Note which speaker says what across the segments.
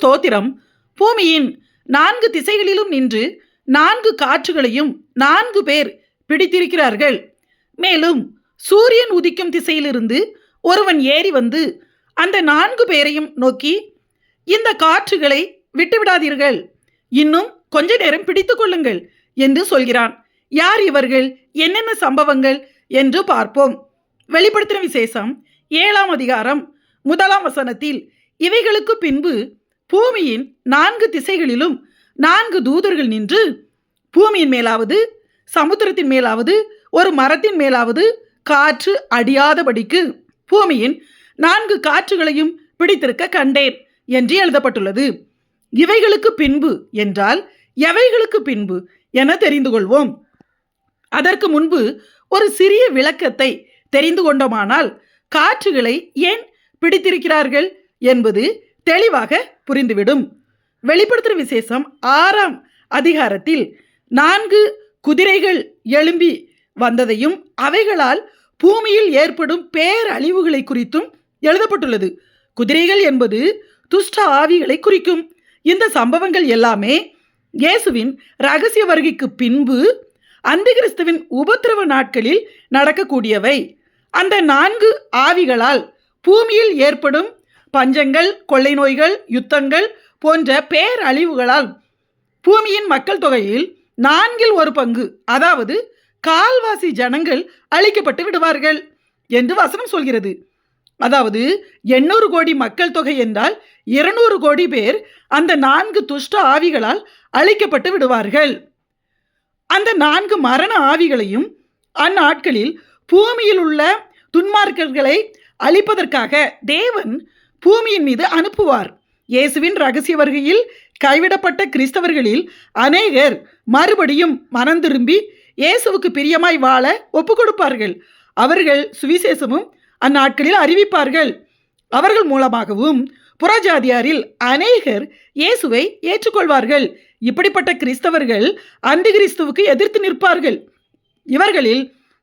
Speaker 1: ஸ்தோத்திரம். பூமியின் நான்கு திசைகளிலும் நின்று நான்கு காற்றுகளையும் நான்கு பேர் பிடித்திருக்கிறார்கள். மேலும் சூரியன் உதிக்கும் திசையிலிருந்து ஒருவன் ஏறி வந்து அந்த நான்கு பேரையும் நோக்கி இந்த காற்றுகளை விட்டுவிடாதீர்கள். இன்னும் கொஞ்ச நேரம் பிடித்து கொள்ளுங்கள் என்று சொல்கிறான். யார் இவர்கள்? என்னென்ன சம்பவங்கள்? என்று பார்ப்போம். வெளிப்படுத்தின விசேஷம் ஏழாம் அதிகாரம் முதலாம் வசனத்தில் இவைகளுக்கு பின்பு பூமியின் நான்கு திசைகளிலும் நான்கு தூதர்கள் நின்று பூமியின் மேலாவது சமுத்திரத்தின் மேலாவது ஒரு மரத்தின் மேலாவது காற்று அடியாதபடிக்கு பூமியின் நான்கு காற்றுகளையும் பிடித்திருக்க கண்டேன் என்று எழுதப்பட்டுள்ளது. இவைகளுக்கு பின்பு என்றால் எவைகளுக்கு பின்பு என தெரிந்து கொள்வோம். அதற்கு முன்பு ஒரு சிறிய விளக்கத்தை தெரிந்து கொண்டோமானால் காற்றுகளை ஏன் பிடித்திருக்கிறார்கள் என்பது தெளிவாக புரிந்துவிடும். வெளிப்படுத்துகிற விசேஷம் ஆறாம் அதிகாரத்தில் நான்கு குதிரைகள் எழும்பி வந்ததையும் அவைகளால் பூமியில் ஏற்படும் பேரழிவுகளை குறித்தும் எழுதப்பட்டுள்ளது. குதிரைகள் என்பது துஷ்ட ஆவிகளை குறிக்கும். இந்த சம்பவங்கள் எல்லாமே இயேசுவின் ரகசிய வருகைக்கு பின்பு அந்திகிறிஸ்துவின் உபத்திரவ நாட்களில் நடக்கக்கூடியவை. அந்த நான்கு ஆவிகளால் பூமியில் ஏற்படும் பஞ்சங்கள் கொள்ளை நோய்கள் யுத்தங்கள் போன்ற பேரழிவுகளால் பூமியின் மக்கள் தொகையில் நான்கில் ஒரு பங்கு அதாவது கால்வாசி ஜனங்கள் அழிக்கப்பட்டு விடுவார்கள் என்று வசனம் சொல்கிறது. அதாவது எண்ணூறு கோடி மக்கள் தொகை என்றால் இருநூறு கோடி பேர் அந்த நான்கு துஷ்ட ஆவிகளால் அழிக்கப்பட்டு விடுவார்கள். அந்த நான்கு மரண ஆவிகளையும் அந்நாட்களில் பூமியில் உள்ள துன்மார்க்கர்களை அழிப்பதற்காக தேவன் பூமியின் மீது அனுப்புவார். இயேசுவின் ரகசிய வருகையில் கைவிடப்பட்ட கிறிஸ்தவர்களில் அநேகர் மறுபடியும் மனம் திரும்பி இயேசுவுக்கு பிரியமாய் வாழ ஒப்பு கொடுப்பார்கள் அவர்கள் சுவிசேஷமும் அந்நாட்களில் அறிவிப்பார்கள். அவர்கள் மூலமாகவும் புறஜாதியாரில் அநேகர் இயேசுவை ஏற்றுக்கொள்வார்கள். இப்படிப்பட்ட கிறிஸ்தவர்கள் அந்தி கிறிஸ்துவுக்கு எதிர்த்து நிற்பார்கள். இவர்களில்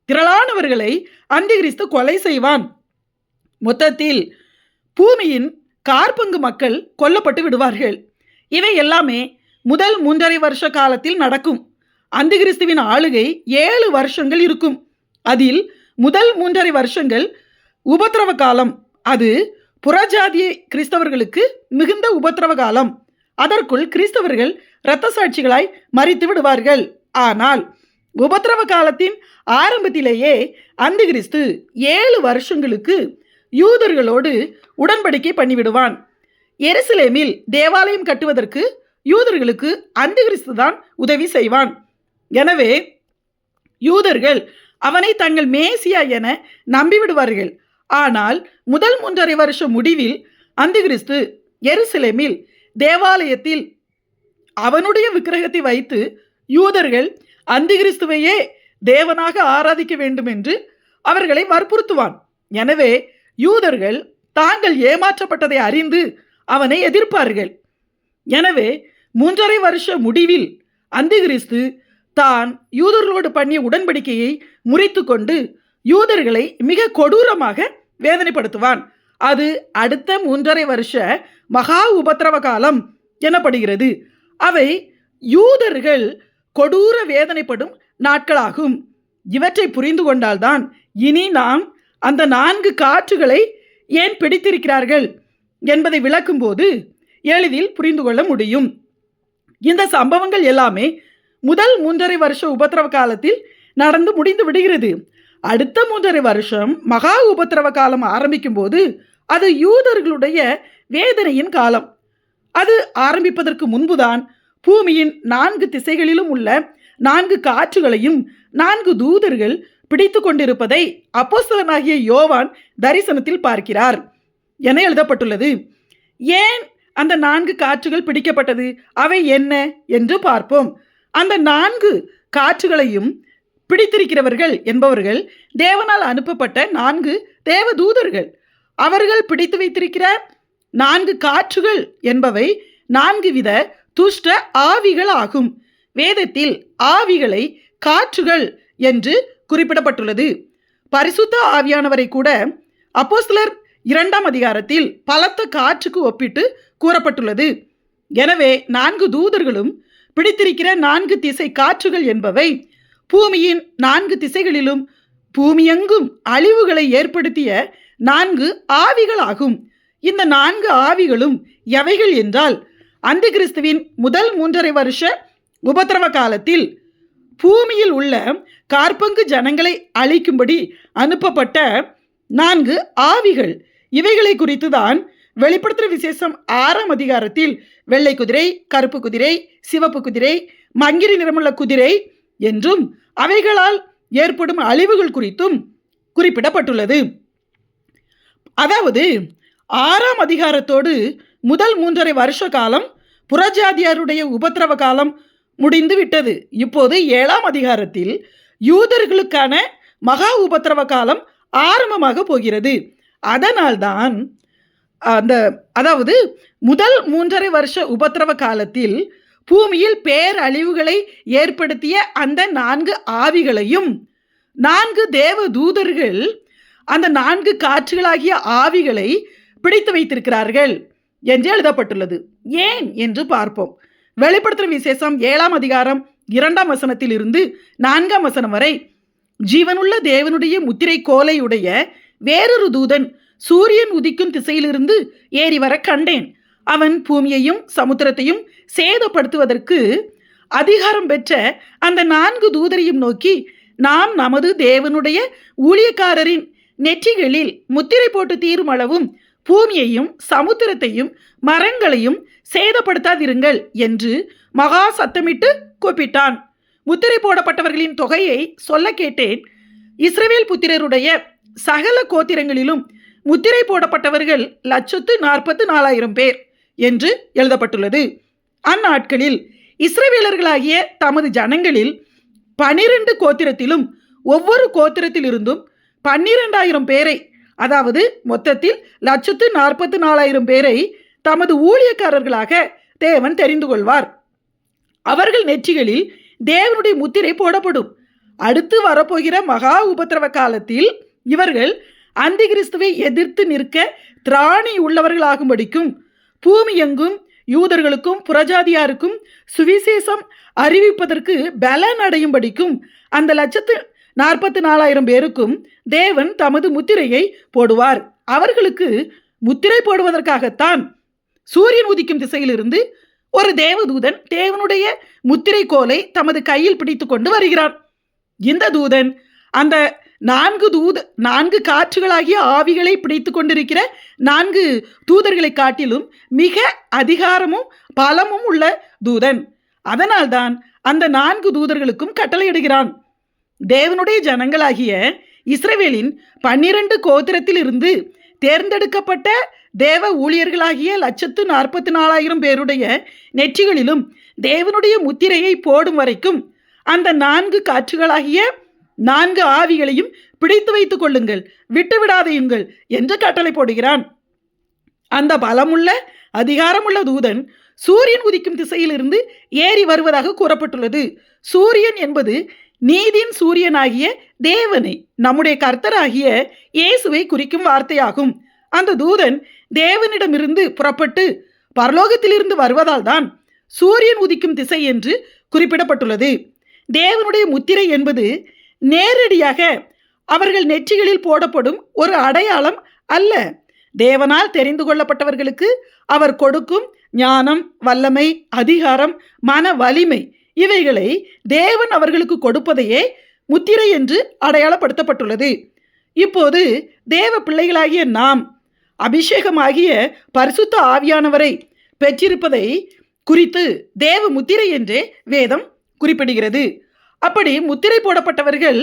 Speaker 1: திரளானவர்களை அந்தி கிறிஸ்து கொலை செய்வான். மொத்தத்தில் பூமியின் கார்பங்கு மக்கள் கொல்லப்பட்டு விடுவார்கள். இவை எல்லாமே முதல் மூன்றரை வருஷ காலத்தில் நடக்கும். அந்திகிறிஸ்துவின் ஆளுகை ஏழு வருஷங்கள் இருக்கும். அதில் முதல் மூன்றரை வருஷங்கள் உபத்திரவ காலம். அது புறஜாதிய கிறிஸ்தவர்களுக்கு மிகுந்த உபத்திரவ காலம். அதற்குள் கிறிஸ்தவர்கள் இரத்த சாட்சிகளாய் மறித்து விடுவார்கள். ஆனால் உபத்திரவ காலத்தின் ஆரம்பத்திலேயே அந்த கிறிஸ்து ஏழு வருஷங்களுக்கு யூதர்களோடு உடன்படிக்கை பண்ணிவிடுவான். எருசலேமில் தேவாலயம் கட்டுவதற்கு யூதர்களுக்கு அந்த கிறிஸ்து தான் உதவி செய்வான். எனவே யூதர்கள் அவனை தங்கள் மேசியா என நம்பிவிடுவார்கள். ஆனால் முதல் மூன்றரை வருஷம் முடிவில் அந்திகிறிஸ்து எருசலேமில் தேவாலயத்தில் அவனுடைய விக்கிரகத்தை வைத்து யூதர்கள் அந்திகிறிஸ்துவையே தேவனாக ஆராதிக்க வேண்டும் என்று அவர்களை வற்புறுத்துவான். எனவே யூதர்கள் தாங்கள் ஏமாற்றப்பட்டதை அறிந்து அவனை எதிர்ப்பார்கள். எனவே மூன்றரை வருஷ முடிவில் அந்திகிறிஸ்து தான் யூதர்களோடு பண்ணிய உடன்படிக்கையை முறித்து கொண்டு யூதர்களை மிக கொடூரமாக வேதனைப்படுத்துவான். அது அடுத்த மூன்றரை வருஷ மகா உபத்திரவ காலம் எனப்படுகிறது. அவை யூதர்கள் கொடூர வேதனைப்படும் நாட்களாகும். இவற்றை புரிந்து கொண்டால்தான் இனி நாம் அந்த நான்கு காற்றுகளை ஏன் பிடித்திருக்கிறார்கள் என்பதை விளக்கும்போது எளிதில் புரிந்து கொள்ள முடியும். இந்த சம்பவங்கள் எல்லாமே முதல் மூன்றரை வருஷ உபத்திரவ காலத்தில் நடந்து முடிந்து விடுகிறது. அடுத்த மூன்றரை வருஷம் மகா உபத்திரவ காலம் ஆரம்பிக்கும் போது அது யூதர்களுடைய வேதனையின் காலம். அது ஆரம்பிப்பதற்கு முன்புதான் பூமியின் நான்கு திசைகளிலும் உள்ள நான்கு காற்றுகளையும் நான்கு தூதர்கள் பிடித்து கொண்டிருப்பதை அப்போஸ்தலனாகிய யோவான் தரிசனத்தில் பார்க்கிறார். என எழுதப்பட்டுள்ளது? ஏன் அந்த நான்கு காற்றுகள் பிடிக்கப்பட்டது? அவை என்ன? என்று பார்ப்போம். அந்த நான்கு காற்றுகளையும் பிடித்திருக்கிறவர்கள் என்பவர்கள் தேவனால் அனுப்பப்பட்ட நான்கு தேவதூதர்கள். அவர்கள் பிடித்து வைத்திருக்கிற நான்கு காற்றுகள் என்பவை நான்கு வித துஷ்ட ஆவிகள் ஆகும் வேதத்தில் ஆவிகளை காற்றுகள் என்று குறிப்பிடப்பட்டுள்ளது. பரிசுத்த ஆவியானவரை கூட அப்போஸ்லர் இரண்டாம் அதிகாரத்தில் பலத்த காற்றுக்கு ஒப்பிட்டு கூறப்பட்டுள்ளது. எனவே நான்கு தூதர்களும் பிடித்திருக்கிற நான்கு திசை காற்றுகள் என்பவை பூமியின் நான்கு திசைகளிலும் பூமியெங்கும் அழிவுகளை ஏற்படுத்திய நான்கு ஆவிகளாகும். இந்த நான்கு ஆவிகளும் எவைகள் என்றால் அந்த கிறிஸ்துவின் முதல் மூன்றரை வருஷ உபத்திரவ காலத்தில் பூமியில் உள்ள கார்பங்கு ஜனங்களை அழிக்கும்படி அனுப்பப்பட்ட நான்கு ஆவிகள். இவைகளை குறித்து தான் வெளிப்படுத்துகிற விசேஷம் ஆறாம் அதிகாரத்தில் வெள்ளை குதிரை கருப்பு குதிரை சிவப்பு குதிரை மங்கிரி நிறமுள்ள குதிரை என்றும் அவைகளால் ஏற்படும் அழிவுகள் குறித்தும் குறிப்பிடப்பட்டுள்ளது. அதாவது ஆறாம் அதிகாரத்தோடு முதல் மூன்றரை வருஷ காலம் புறஜாதியாருடைய உபத்திரவ காலம் முடிந்து விட்டது. இப்போது ஏழாம் அதிகாரத்தில் யூதர்களுக்கான மகா உபத்திரவ காலம் ஆரம்பமாக போகிறது. அதனால்தான் அந்த அதாவது முதல் மூன்றரை வருஷ உபத்திரவ காலத்தில் பூமியில் பேரழிவுகளை ஏற்படுத்திய அந்த நான்கு ஆவிகளையும் நான்கு தேவ தூதர்கள் அந்த நான்கு காற்றுகளாகிய ஆவிகளை பிடித்து வைத்திருக்கிறார்கள் என்று எழுதப்பட்டுள்ளது. ஏன் என்று பார்ப்போம். வெளிப்படுத்துற விசேஷம் ஏழாம் அதிகாரம் இரண்டாம் வசனத்தில் இருந்து நான்காம் வசனம் வரை. ஜீவனுள்ள தேவனுடைய முத்திரை கோலையுடைய வேறொரு தூதன் சூரியன் உதிக்கும் திசையிலிருந்து ஏறி வர கண்டேன். அவன் பூமியையும் சமுத்திரத்தையும் சேதப்படுத்துவதற்கு அதிகாரம் பெற்ற அந்த நான்கு தூதரையும் நோக்கி நாம் நமது தேவனுடைய ஊழியக்காரரின் நெற்றிகளில் முத்திரை போட்டு தீரும் அளவும் பூமியையும் சமுத்திரத்தையும் மரங்களையும் சேதப்படுத்தாதிருங்கள் என்று மகா சத்தமிட்டு கூப்பிட்டான். முத்திரை போடப்பட்டவர்களின் தொகையை சொல்ல கேட்டேன். இஸ்ரவேல் புத்திரருடைய சகல கோத்திரங்களிலும் முத்திரை போடப்பட்டவர்கள் லட்சத்து நாற்பத்து நாலாயிரம் பேர் என்று எழுதப்பட்டுள்ளது. அந்நாட்களில் இஸ்ரவேலர்களாகிய தமது ஜனங்களில் பனிரெண்டு கோத்திரத்திலும் ஒவ்வொரு கோத்திரத்திலிருந்தும் பன்னிரெண்டாயிரம் பேரை அதாவது மொத்தத்தில் லட்சத்து நாற்பத்து நாலாயிரம் பேரை தமது ஊழியக்காரர்களாக தேவன் தெரிந்து கொள்வார். அவர்கள் நெற்றிகளில் தேவனுடைய முத்திரை போடப்படும். அடுத்து வரப்போகிற மகா உபத்திரவ காலத்தில் இவர்கள் அந்த கிறிஸ்துவை எதிர்த்து நிற்க திராணி உள்ளவர்களாகும்படிக்கும் பூமி எங்கும் யூதர்களுக்கும் புறஜாதியாருக்கும் சுவிசேஷம் அறிவிப்பதற்கு பலன் அடையும்படிக்கும் அந்த லட்சத்து நாற்பத்தி நாலாயிரம் பேருக்கும் தேவன் தமது முத்திரையை போடுவார். அவர்களுக்கு முத்திரை போடுவதற்காகத்தான் சூரியன் உதிக்கும் திசையிலிருந்து ஒரு தேவதூதன் தேவனுடைய முத்திரை கோலை தமது கையில் பிடித்து கொண்டு வருகிறான் இந்த தூதன் அந்த நான்கு தூத நான்கு காற்றுகளாகிய ஆவிகளை பிடித்து கொண்டிருக்கிற நான்கு தூதர்களை காட்டிலும் மிக அதிகாரமும் பலமும் உள்ள தூதன். அதனால்தான் அந்த நான்கு தூதர்களுக்கும் கட்டளையிடுகிறான். தேவனுடைய ஜனங்களாகிய இஸ்ரவேலின் பன்னிரண்டு கோத்திரத்திலிருந்து தேர்ந்தெடுக்கப்பட்ட தேவ ஊழியர்களாகிய லட்சத்து நாற்பத்தி நாலாயிரம் பேருடைய நெற்றிகளிலும் தேவனுடைய முத்திரையை போடும் வரைக்கும் அந்த நான்கு காற்றுகளாகிய நான்கு ஆவிகளையும் பிடித்து வைத்துக் கொள்ளுங்கள் விட்டுவிடாதையுங்கள் என்று கட்டளை போடுகிறான். அந்த பலமுள்ள அதிகாரமுள்ள தூதன் சூரியன் உதிக்கும் திசையிலிருந்து ஏறி வருவதாக கூறப்பட்டுள்ளது. சூரியன் என்பது நீதியின் சூரியனாகிய தேவனை நம்முடைய கர்த்தராகிய இயேசுவை குறிக்கும் வார்த்தையாகும். அந்த தூதன் தேவனிடமிருந்து புறப்பட்டு பரலோகத்திலிருந்து வருவதால் தான் சூரியன் உதிக்கும் திசை என்று குறிப்பிடப்பட்டுள்ளது. தேவனுடைய முத்திரை என்பது நேரடியாக அவர்கள் நெற்றிகளில் போடப்படும் ஒரு அடையாளம் அல்ல. தேவனால் தெரிந்து கொள்ளப்பட்டவர்களுக்கு அவர் கொடுக்கும் ஞானம் வல்லமை அதிகாரம் மன வலிமை இவைகளை தேவன் அவர்களுக்கு கொடுப்பதையே முத்திரை என்று அடையாளப்படுத்தப்பட்டுள்ளது. இப்போது தேவ பிள்ளைகளாகிய நாம் அபிஷேகமாகிய பரிசுத்த ஆவியானவரை பெற்றிருப்பதை குறித்து தேவ முத்திரை என்றே வேதம் குறிப்பிடுகிறது. அப்படி முத்திரை போடப்பட்டவர்கள்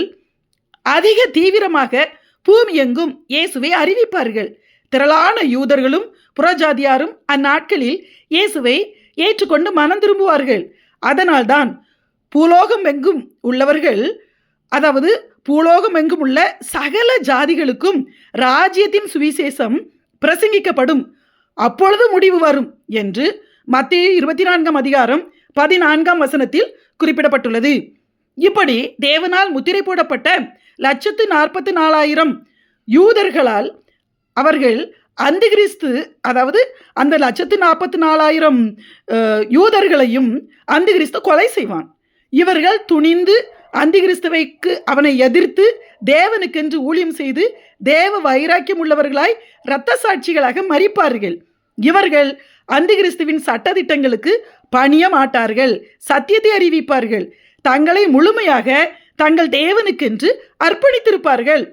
Speaker 1: அதிக தீவிரமாக பூமி எங்கும் இயேசுவை அறிவிப்பார்கள். திரளான யூதர்களும் புறஜாதியாரும் அந்நாட்களில் இயேசுவை ஏற்றுக்கொண்டு மனம் திரும்புவார்கள். அதனால்தான் பூலோகம் எங்கும் உள்ளவர்கள் அதாவது பூலோகம் எங்கும் உள்ள சகல ஜாதிகளுக்கும் ராஜ்யத்தின் சுவிசேஷம் பிரசங்கிக்கப்படும். அப்பொழுது முடிவு வரும் என்று மத்திய இருபத்தி நான்காம் அதிகாரம் பதினான்காம் வசனத்தில் குறிப்பிடப்பட்டுள்ளது. இப்படி தேவனால் முத்திரை போடப்பட்ட லட்சத்து நாற்பத்தி நாலாயிரம் யூதர்களால் அவர்கள் அந்திகிறிஸ்து அதாவது அந்த லட்சத்து நாற்பத்தி நாலாயிரம் யூதர்களையும் அந்திகிறிஸ்து கொலை செய்வான். இவர்கள் துணிந்து அந்திகிறிஸ்துவைக்கு அவனை எதிர்த்து தேவனுக்கென்று ஊழியம் செய்து தேவ வைராக்கியம் உள்ளவர்களாய் இரத்த சாட்சிகளாக மறிப்பார்கள். இவர்கள் அந்திகிறிஸ்துவின் சட்டத்திட்டங்களுக்கு பணிய மாட்டார்கள் சத்தியத்தை அறிவிப்பார்கள். தங்களை முழுமையாக தங்கள் தேவனுக்கென்று அர்ப்பணித்திருப்பார்கள்.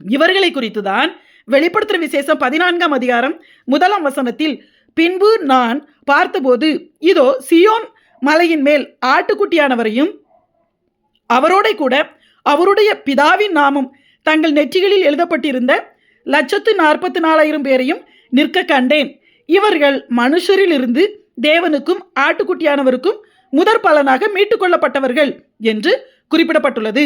Speaker 1: இவர்களை குறித்துதான் வெளிப்படுத்துற விசேஷம் பதினான்காம் அதிகாரம் முதலாம் வசனத்தில் பின்பு நான் பார்த்தபோது இதோ சியோன் மலையின் மேல் ஆட்டுக்குட்டியானவரையும் அவரோட கூட அவருடைய பிதாவின் நாமம் தங்கள் நெற்றிகளில் எழுதப்பட்டிருந்த லட்சத்து நாற்பத்தி நாலாயிரம் பேரையும் நிற்க கண்டேன். இவர்கள் மனுஷரிலிருந்து தேவனுக்கும் ஆட்டுக்குட்டியானவருக்கும் முதற் பலனாக மீட்டுக்கொள்ளப்பட்டவர்கள் என்று குறிப்பிடப்பட்டுள்ளது.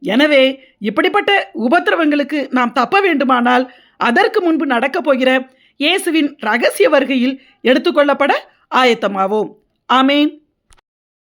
Speaker 1: எனவே இப்படிப்பட்ட உபத்திரவங்களுக்கு நாம் தப்ப வேண்டுமானால் அதற்கு முன்பு நடக்கப் போகிற இயேசுவின் ரகசிய வருகையில் எடுத்துக்கொள்ளப்பட ஆயத்தமாவோம். ஆமேன்.